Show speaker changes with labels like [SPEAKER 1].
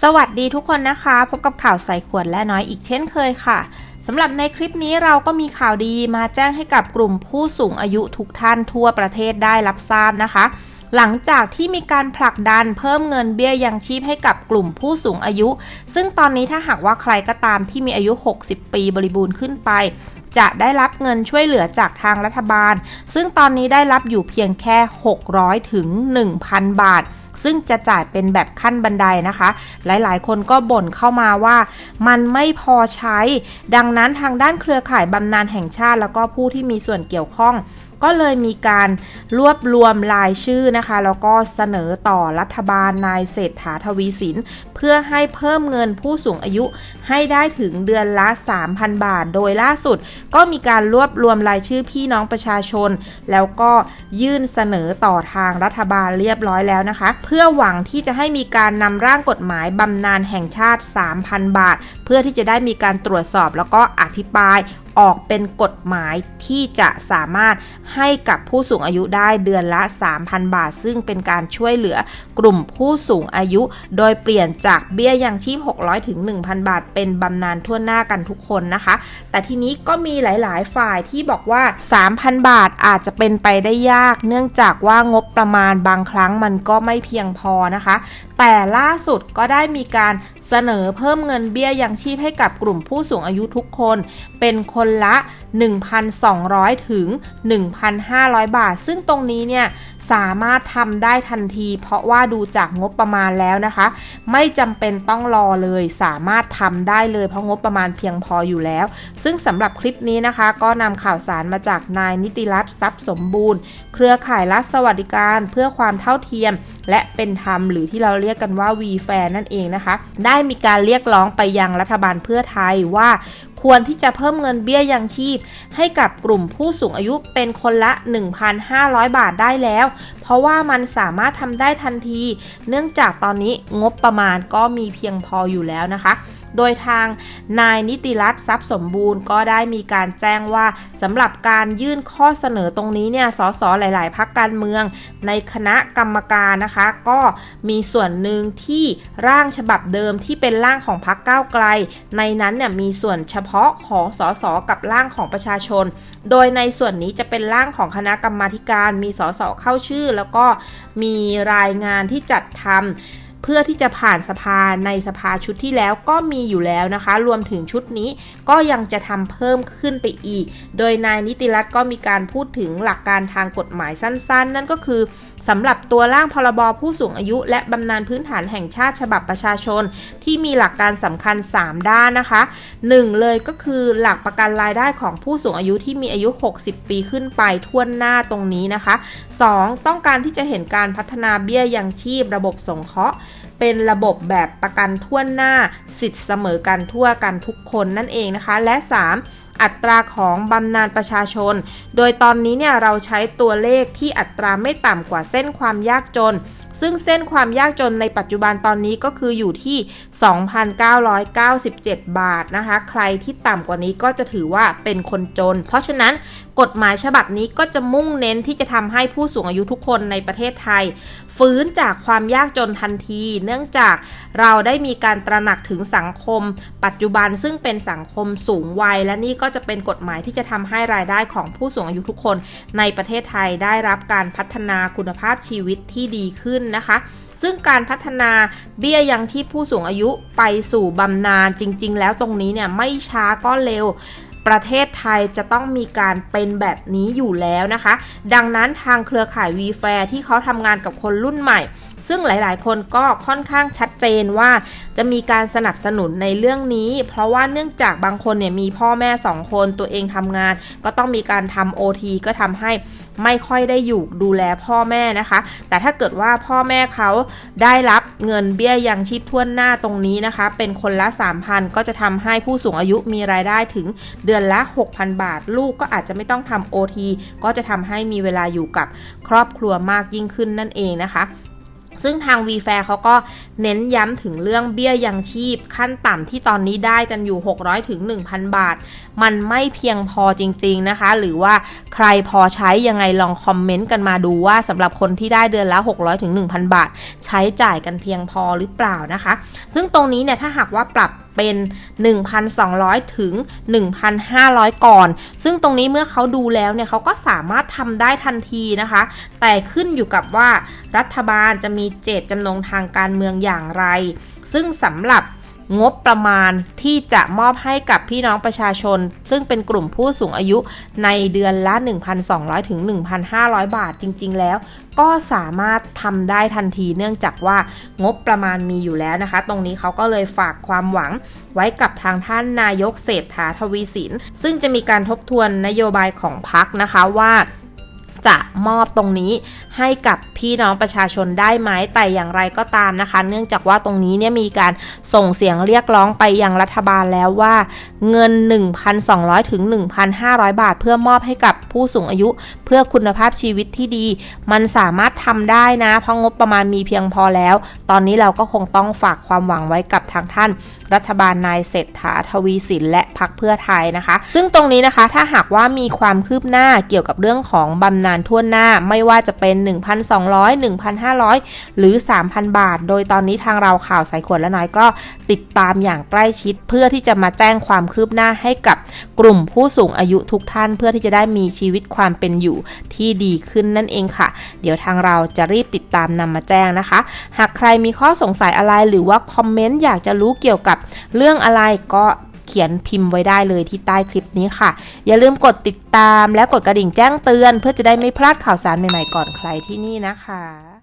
[SPEAKER 1] สวัสดีทุกคนนะคะ พบกับข่าวใส่ขวดและน้อยอีกเช่นเคยค่ะสำหรับในคลิปนี้เราก็มีข่าวดีมาแจ้งให้กับกลุ่มผู้สูงอายุทุกท่านทั่วประเทศได้รับทราบนะคะ หลังจากที่มีการผลักดันเพิ่มเงินเบี้ยยังชีพให้กับกลุ่มผู้สูงอายุ ซึ่งตอนนี้ถ้าหากว่าใครก็ตามที่มีอายุ 60 ปีบริบูรณ์ขึ้นไปจะได้รับเงินช่วยเหลือจากทางรัฐบาล ซึ่งตอนนี้ได้รับอยู่เพียงแค่ 600 ถึง 1,000 บาท ซึ่งจะจ่ายเป็นแบบขั้นบันไดนะคะ หลายๆ คนก็บ่นเข้ามาว่ามันไม่พอใช้ ดังนั้นทางด้านเครือข่ายบำนาญแห่งชาติ แล้วก็ผู้ที่มีส่วนเกี่ยวข้องก็เลยมีการรวบรวมรายชื่อนะคะ แล้วก็เสนอต่อรัฐบาลนายเศรษฐาทวีสิน เพื่อให้เพิ่มเงินผู้สูงอายุให้ได้ถึงเดือนละ 3,000 บาท โดยล่าสุด ก็มีการรวบรวมรายชื่อพี่น้องประชาชน แล้วก็ยื่นเสนอต่อทางรัฐบาลเรียบร้อยแล้วนะคะ เพื่อหวังที่จะให้มีการนำร่างกฎหมายบำนาญแห่งชาติ 3,000 บาท เพื่อที่จะได้มีการตรวจสอบแล้วก็อภิปรายออกเป็นกฎหมายที่จะสามารถให้กับผู้สูงอายุได้เดือนละ 3,000 บาท ซึ่งเป็นการช่วยเหลือกลุ่มผู้สูงอายุ โดยเปลี่ยนจากเบี้ยยังชีพ 600 ถึง 1,000 บาท เป็นบำนาญทั่วหน้ากันทุกคนนะคะ แต่ทีนี้ก็มีหลายๆ ฝ่ายที่บอกว่า 3,000 บาทอาจจะเป็นไปได้ยาก เนื่องจากว่างบประมาณบางครั้งมันก็ไม่เพียงพอนะคะ แต่ล่าสุดก็ได้มีการเสนอเพิ่มเงินเบี้ยยังชีพให้กับกลุ่มผู้สูงอายุทุกคน เป็นคนละ 1,200 ถึง 1,500 บาท ซึ่งตรงนี้เนี่ยสามารถทำได้ทันที เพราะว่าดูจากงบประมาณแล้วนะคะ ไม่จำเป็นต้องรอเลยสามารถทำได้เลยเพราะงบประมาณเพียงพออยู่แล้ว ซึ่งสำหรับคลิปนี้นะคะ ก็นำข่าวสารมาจากนายนิติรัตน์ทรัพย์สมบูรณ์ เครือข่ายรัฐสวัสดิการเพื่อความเท่าเทียม และเป็นธรรม หรือที่เราเรียกกันว่า v ีแฟนั่นเองนะคะ ได้มีการเรียกร้องไปยังรัฐบาลเพื่อไทยว่าควรที่จะเพิ่มเงินเบี้ยยังชีพ ให้กับกลุ่มผู้สูงอายุเป็นคนละ 1,500 บาทได้แล้ว เพราะว่ามันสามารถทำได้ทันที เนื่องจากตอนนี้งบประมาณก็มีเพียงพออยู่แล้วนะคะ โดยทางนายนิติรัตน์ทรัพย์สมบูรณ์ก็ได้มีการแจ้งว่าสำหรับการยื่นข้อเสนอตรงนี้เนี่ยสสหลาย ๆพักการเมือง ในคณะกรรมการนะคะ ก็มีส่วนหนึ่งที่ร่างฉบับเดิมที่เป็นร่างของพักก้าวไกล ในนั้นเนี่ยมีส่วนเฉพาะของสสกับร่างของประชาชน โดยในส่วนนี้จะเป็นร่างของคณะกรรมาธิการมีสสเข้าชื่อ แล้วก็มีรายงานที่จัดทำ เพื่อที่จะผ่านสภาในสภาชุดที่แล้วก็มีอยู่แล้วนะคะ รวมถึงชุดนี้ก็ยังจะทำเพิ่มขึ้นไปอีก โดยนายนิติรัตน์ก็มีการพูดถึงหลักการทางกฎหมายสั้น ๆ นั่นก็คือ สำหรับตัวร่างพรบผู้สูงอายุ และบำนาญพื้นฐานแห่งชาติฉบับประชาชน ที่มีหลักการสำคัญ 3 ด้านนะคะ 1 เลยก็คือหลักประกันรายได้ของผู้สูงอายุที่มีอายุ 60 ปีขึ้นไปทั่วหน้าตรงนี้นะคะ 2. ต้องการที่จะเห็นการพัฒนาเบี้ยยังชีพระบบสงเคราะห์ เป็นระบบแบบประกันทั่วหน้าสิทธิ์เสมอกันทั่วกันทุกคนนั่นเองนะคะ และ 3. อัตราของบำนาญประชาชน โดยตอนนี้เนี่ยเราใช้ตัวเลขที่อัตราไม่ต่ำกว่าเส้นความยากจน ซึ่งเส้นความยากจนในปัจจุบันตอนนี้ก็คืออยู่ที่ 2,997 บาทนะคะ ใครที่ต่ำกว่านี้ก็จะถือว่าเป็นคนจน เพราะฉะนั้นกฎหมายฉบับนี้ก็จะมุ่งเน้นที่จะทำให้ผู้สูงอายุทุกคนในประเทศไทย ฟื้นจากความยากจนทันที เนื่องจากเราได้มีการตระหนักถึงสังคม ปัจจุบันซึ่งเป็นสังคมสูงวัย และนี่ก็จะเป็นกฎหมายที่จะทำให้รายได้ของผู้สูงอายุทุกคน ในประเทศไทยได้รับการพัฒนาคุณภาพชีวิตที่ดีขึ้นนะคะ ซึ่งการพัฒนาเบี้ยยังชีพผู้สูงอายุไปสู่บำนาญจริง ๆ แล้วตรงนี้เนี่ยไม่ช้าก็เร็วประเทศไทยจะต้องมีการเป็นแบบนี้อยู่แล้วนะคะ ดังนั้นทางเครือข่ายวีแฟที่เขาทำงานกับคนรุ่นใหม่ ซึ่งหลายๆ คนก็ค่อนข้างชัดเจนว่า จะมีการสนับสนุนในเรื่องนี้ เพราะว่าเนื่องจากบางคนเนี่ยมีพ่อแม่สองคนตัวเองทำงาน ก็ต้องมีการทำโอทีก็ทำให้ ไม่ค่อยได้อยู่ดูแลพ่อแม่นะคะ แต่ถ้าเกิดว่าพ่อแม่เขาได้รับเงินเบี้ยยังชีพทั่วหน้าตรงนี้นะคะ เป็นคนละ 3,000 ก็จะทำให้ผู้สูงอายุมีรายได้ถึงเดือนละ 6,000 บาท ลูกก็อาจจะไม่ต้องทำโอทีก็จะทำให้มีเวลาอยู่กับครอบครัวมากยิ่งขึ้นนั่นเองนะคะ ซึ่งทาง v f a i r เขาก็เน้นย้ำถึงเรื่องเบี้ยยังชีพ ขั้นต่ำที่ตอนนี้ได้กันอยู่ 600ถึง1,000 บาท มันไม่เพียงพอจริง ๆ นะคะ หรือว่าใครพอใช้ยังไงลองคอมเมนต์กันมาดูว่าสำหรับคนที่ได้เดือนละ 600ถึง1,000 บาท ใช้จ่ายกันเพียงพอหรือเปล่านะคะ ซึ่งตรงนี้เนี่ยถ้าหากว่าปรับ เป็น 1,200 ถึง 1,500 ก่อน ซึ่งตรงนี้เมื่อเขาดูแล้วเนี่ยเขาก็สามารถทำได้ทันทีนะคะ แต่ขึ้นอยู่กับว่ารัฐบาลจะมีเจตจำนงทางการเมืองอย่างไร ซึ่งสำหรับ งบประมาณที่จะมอบให้กับพี่น้องประชาชน ซึ่งเป็นกลุ่มผู้สูงอายุในเดือนละ 1,200 ถึง 1,500 บาทจริง ๆ แล้ว ก็สามารถทำได้ทันทีเนื่องจากว่างบประมาณมีอยู่แล้วนะคะ ตรงนี้เขาก็เลยฝากความหวังไว้กับทางท่านนายกเศรษฐาทวีสิน ซึ่งจะมีการทบทวนนโยบายของพรรคนะคะว่า จะมอบตรงนี้ให้กับพี่น้องประชาชนได้ไหมแต่อย่างไรก็ตามนะคะ เนื่องจากว่าตรงนี้เนี่ยมีการส่งเสียงเรียกร้องไปยังรัฐบาลแล้วว่า เงิน 1,200 ถึง 1,500 บาท เพื่อมอบให้กับผู้สูงอายุ เพื่อคุณภาพชีวิตที่ดี มันสามารถทำได้นะ เพราะงบประมาณมีเพียงพอแล้ว ตอนนี้เราก็คงต้องฝากความหวังไว้กับทางท่าน รัฐบาลนายเศรษฐาทวีสินและพักเพื่อไทยนะคะ ซึ่งตรงนี้นะคะถ้าหากว่ามีความคืบหน้าเกี่ยวกับเรื่องของบำนาญทั่วหน้าไม่ว่าจะเป็น 1,200 1,500 หรือ 3,000 บาท โดยตอนนี้ทางเราข่าวสายขวดและน้อยก็ติดตามอย่างใกล้ชิด เพื่อที่จะมาแจ้งความคืบหน้าให้กับกลุ่มผู้สูงอายุทุกท่าน เพื่อที่จะได้มีชีวิตความเป็นอยู่ที่ดีขึ้นนั่นเองค่ะ เดี๋ยวทางเราจะรีบติดตามนำมาแจ้งนะคะ หากใครมีข้อสงสัยอะไรหรือว่าคอมเมนต์อยากจะรู้เกี่ยวกับเรื่องอะไรก็ ขียนพิมพ์ไว้ได้เลยที่ใต้คลิปนี้ค่ะ อย่าลืมกดติดตามและกดกระดิ่งแจ้งเตือน เพื่อจะได้ไม่พลาดข่าวสารใหม่ๆก่อนใครที่นี่นะคะ